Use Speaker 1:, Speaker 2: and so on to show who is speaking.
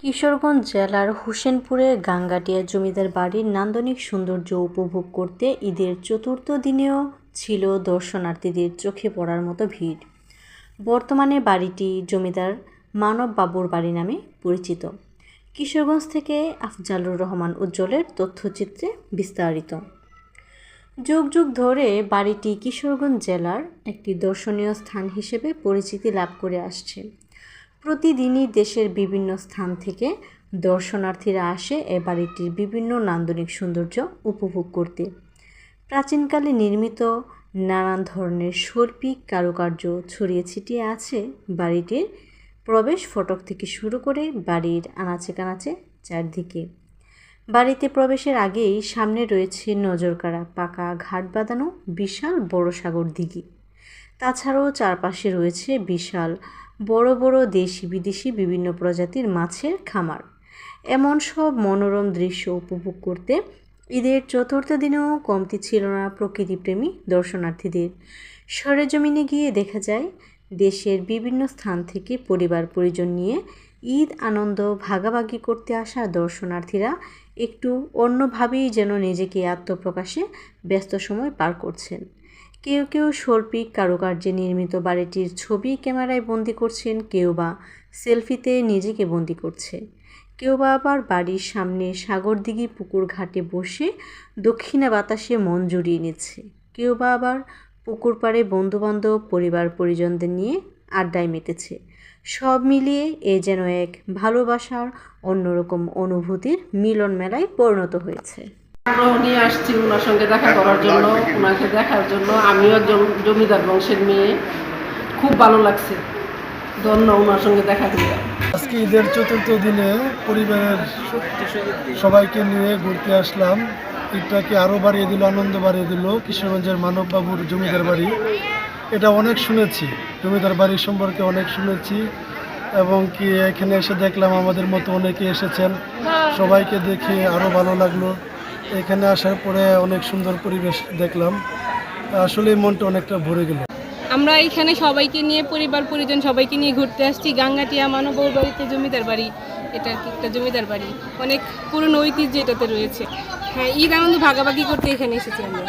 Speaker 1: কিশোরগঞ্জ জেলার হোসেনপুরে গাঙ্গাটিয়া জমিদার বাড়ির নান্দনিক সৌন্দর্য উপভোগ করতে ঈদের চতুর্থ দিনেও ছিল দর্শনার্থীদের চোখে পড়ার মতো ভিড়। বর্তমানে বাড়িটি জমিদার মানব বাবুর বাড়ি নামে পরিচিত। কিশোরগঞ্জ থেকে আফজালুর রহমান উজ্জ্বলের তথ্যচিত্রে বিস্তারিত। যুগ যুগ ধরে বাড়িটি কিশোরগঞ্জ জেলার একটি দর্শনীয় স্থান হিসেবে পরিচিতি লাভ করে আসছে। প্রতিদিনই দেশের বিভিন্ন স্থান থেকে দর্শনার্থীরা আসে এ বাড়িটির বিভিন্ন নান্দনিক সৌন্দর্য উপভোগ করতে। প্রাচীনকালে নির্মিত নানান ধরনের শৈল্পিক কারুকার্য ছড়িয়ে ছিটিয়ে আছে বাড়িটির প্রবেশ ফটক থেকে শুরু করে বাড়ির আনাচে কানাচে চারদিকে। বাড়িতে প্রবেশের আগেই সামনে রয়েছে নজরকাড়া, পাকা ঘাট বাঁধানো, বিশাল বড় সাগর দিঘি। তাছাড়াও চারপাশে রয়েছে বিশাল, বড় বড় দেশি বিদেশি বিভিন্ন প্রজাতির মাছের খামার। এমন সব মনোরম দৃশ্য উপভোগ করতে ঈদের চতুর্থ দিনেও কমতি ছিল না প্রকৃতিপ্রেমী দর্শনার্থীদের। সরেজমিনে গিয়ে দেখা যায়, দেশের বিভিন্ন স্থান থেকে পরিবার পরিজন নিয়ে ঈদ আনন্দ ভাগাভাগি করতে আসা দর্শনার্থীরা একটু অন্যভাবেই যেন নিজেকে আত্মপ্রকাশে ব্যস্ত সময় পার করছেন। কেউ কেউ শৈল্পিক কারুকার্যে নির্মিত বাড়িটির ছবি ক্যামেরায় বন্দি করছেন, কেউ বা সেলফিতে নিজেকে বন্দি করছে। কেউ বা আবার বাড়ির সামনে সাগরদিঘি পুকুর ঘাটে বসে দক্ষিণা বাতাসে মন জুড়িয়ে নিচ্ছে। কেউ বা আবার পুকুর পাড়ে বন্ধুবান্ধব, পরিবার, পরিজনদের নিয়ে আড্ডায় মেতেছে। সব মিলিয়ে এ যেন এক ভালোবাসার অন্যরকম অনুভূতির মিলন মেলায় পরিণত হয়েছে।
Speaker 2: আগ্রহ নিয়ে আসছি ওনার সঙ্গে দেখা করার জন্য ওনাকে দেখার জন্য। আমিও জম- জমিদার বংশের মেয়ে। খুব ভালো লাগছে। ধন্য ওনার সঙ্গে দেখা দিয়ে
Speaker 3: আজকে ঈদের চতুর্থ দিনে পরিবারের সবাইকে নিয়ে ঘুরতে আসলাম। ঈদটাকে আরও বাড়িয়ে দিল আনন্দ বাড়িয়ে দিল। কিশোরগঞ্জের মানববাবুর জমিদার বাড়ি। এটা অনেক শুনেছি। জমিদার বাড়ি সম্পর্কে অনেক শুনেছি। এবং কি এখানে এসে দেখলাম আমাদের মতো অনেকে এসেছেন। সবাইকে দেখে আরও ভালো লাগল। এখানে আসার পরে অনেক সুন্দর পরিবেশ দেখলাম। আসলে মনটা অনেকটা ভরে গেল।
Speaker 4: আমরা এখানে সবাইকে নিয়ে, পরিবার, পরিজন সবাইকে নিয়ে ঘুরতে আসছি। গাঙ্গাটিয়া মানব বাড়িতে জমিদার বাড়ি। এটা একটা জমিদার বাড়ি। অনেক পুরনো ঐতিহ্য এটাতে রয়েছে। হ্যাঁ ঈদ আনন্দ ভাগাভাগি করতে এখানে এসেছি আমরা।